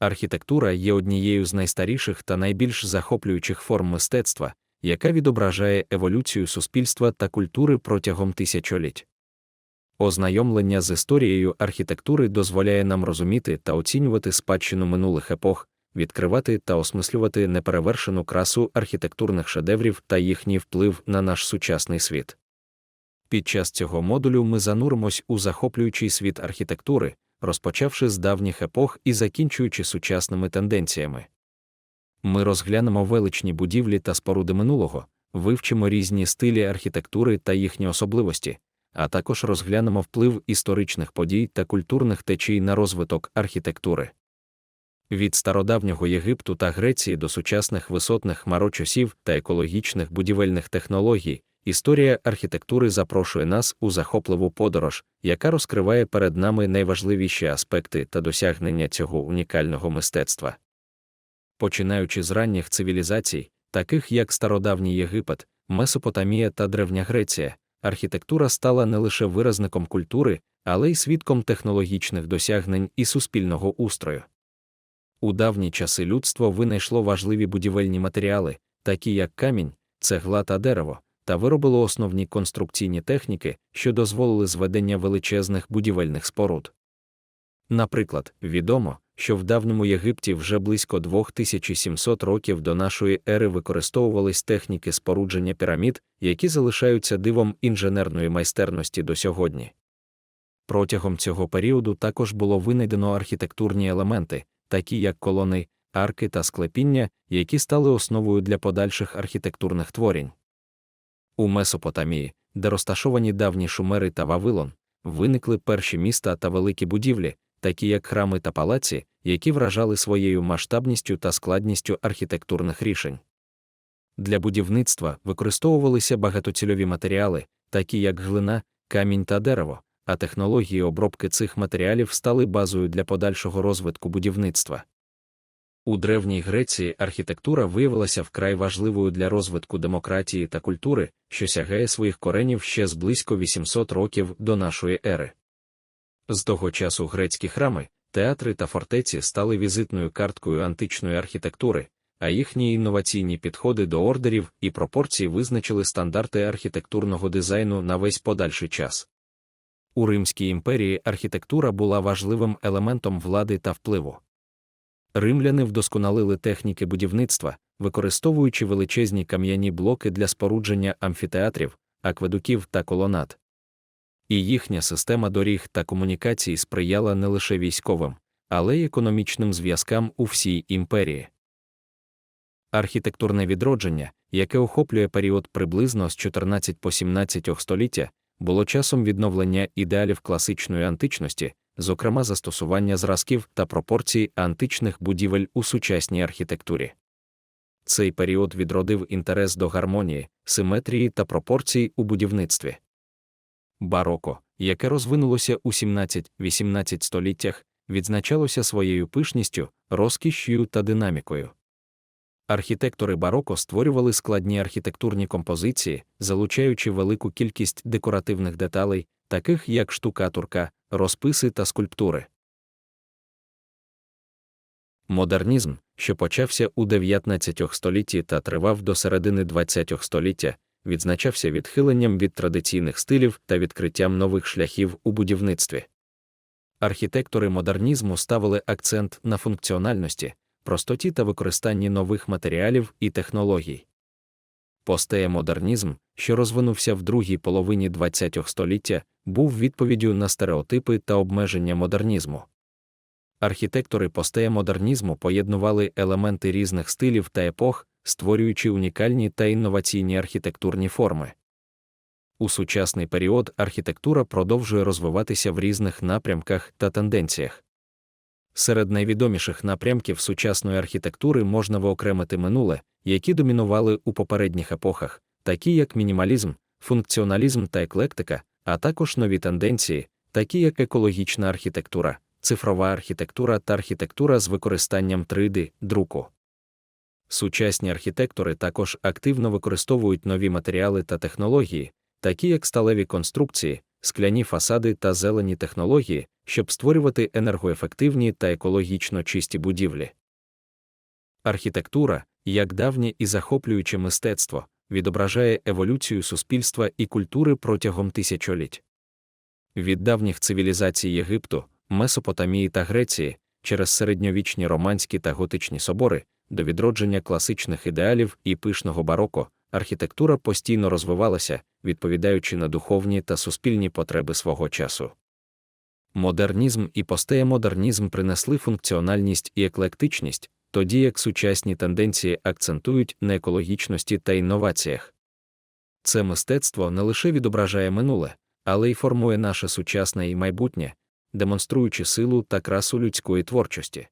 Архітектура є однією з найстаріших та найбільш захоплюючих форм мистецтва, яка відображає еволюцію суспільства та культури протягом тисячоліть. Ознайомлення з історією архітектури дозволяє нам розуміти та оцінювати спадщину минулих епох, відкривати та осмислювати неперевершену красу архітектурних шедеврів та їхній вплив на наш сучасний світ. Під час цього модулю ми зануримось у захоплюючий світ архітектури, розпочавши з давніх епох і закінчуючи сучасними тенденціями. Ми розглянемо величні будівлі та споруди минулого, вивчимо різні стилі архітектури та їхні особливості, а також розглянемо вплив історичних подій та культурних течій на розвиток архітектури. Від стародавнього Єгипту та Греції до сучасних висотних хмарочосів та екологічних будівельних технологій, історія архітектури запрошує нас у захопливу подорож, яка розкриває перед нами найважливіші аспекти та досягнення цього унікального мистецтва. Починаючи з ранніх цивілізацій, таких як стародавній Єгипет, Месопотамія та Древня Греція, архітектура стала не лише виразником культури, але й свідком технологічних досягнень і суспільного устрою. У давні часи людство винайшло важливі будівельні матеріали, такі як камінь, цегла та дерево, та виробило основні конструкційні техніки, що дозволили зведення величезних будівельних споруд. Наприклад, відомо, що в давньому Єгипті вже близько 2700 років до нашої ери використовувались техніки спорудження пірамід, які залишаються дивом інженерної майстерності до сьогодні. Протягом цього періоду також було винайдено архітектурні елементи, такі як колони, арки та склепіння, які стали основою для подальших архітектурних творень. У Месопотамії, де розташовані давні шумери та Вавилон, виникли перші міста та великі будівлі, такі як храми та палаці, які вражали своєю масштабністю та складністю архітектурних рішень. Для будівництва використовувалися багатоцільові матеріали, такі як глина, камінь та дерево, а технології обробки цих матеріалів стали базою для подальшого розвитку будівництва. У древній Греції архітектура виявилася вкрай важливою для розвитку демократії та культури, що сягає своїх коренів ще з близько 800 років до нашої ери. З того часу грецькі храми, театри та фортеці стали візитною карткою античної архітектури, а їхні інноваційні підходи до ордерів і пропорцій визначили стандарти архітектурного дизайну на весь подальший час. У Римській імперії архітектура була важливим елементом влади та впливу. Римляни вдосконалили техніки будівництва, використовуючи величезні кам'яні блоки для спорудження амфітеатрів, акведуків та колонад. І їхня система доріг та комунікацій сприяла не лише військовим, але й економічним зв'язкам у всій імперії. Архітектурне відродження, яке охоплює період приблизно з 14 по 17 століття, було часом відновлення ідеалів класичної античності, зокрема застосування зразків та пропорцій античних будівель у сучасній архітектурі. Цей період відродив інтерес до гармонії, симетрії та пропорцій у будівництві. Бароко, яке розвинулося у 17-18 століттях, відзначалося своєю пишністю, розкішшю та динамікою. Архітектори бароко створювали складні архітектурні композиції, залучаючи велику кількість декоративних деталей, таких як штукатурка, розписи та скульптури. Модернізм, що почався у 19 столітті та тривав до середини 20 століття, відзначався відхиленням від традиційних стилів та відкриттям нових шляхів у будівництві. Архітектори модернізму ставили акцент на функціональності, простоті та використанні нових матеріалів і технологій. Постеємодернізм, що розвинувся в другій половині ХХ століття, був відповіддю на стереотипи та обмеження модернізму. Архітектори постеємодернізму поєднували елементи різних стилів та епох, створюючи унікальні та інноваційні архітектурні форми. У сучасний період архітектура продовжує розвиватися в різних напрямках та тенденціях. Серед найвідоміших напрямків сучасної архітектури можна виокремити минуле, які домінували у попередніх епохах, такі як мінімалізм, функціоналізм та еклектика, а також нові тенденції, такі як екологічна архітектура, цифрова архітектура та архітектура з використанням 3D друку. Сучасні архітектори також активно використовують нові матеріали та технології, такі як сталеві конструкції, скляні фасади та зелені технології, щоб створювати енергоефективні та екологічно чисті будівлі. Архітектура, як давнє і захоплююче мистецтво, відображає еволюцію суспільства і культури протягом тисячоліть. Від давніх цивілізацій Єгипту, Месопотамії та Греції, через середньовічні романські та готичні собори, до відродження класичних ідеалів і пишного бароко, архітектура постійно розвивалася, відповідаючи на духовні та суспільні потреби свого часу. Модернізм і постеємодернізм принесли функціональність і еклектичність, тоді як сучасні тенденції акцентують на екологічності та інноваціях. Це мистецтво не лише відображає минуле, але й формує наше сучасне і майбутнє, демонструючи силу та красу людської творчості.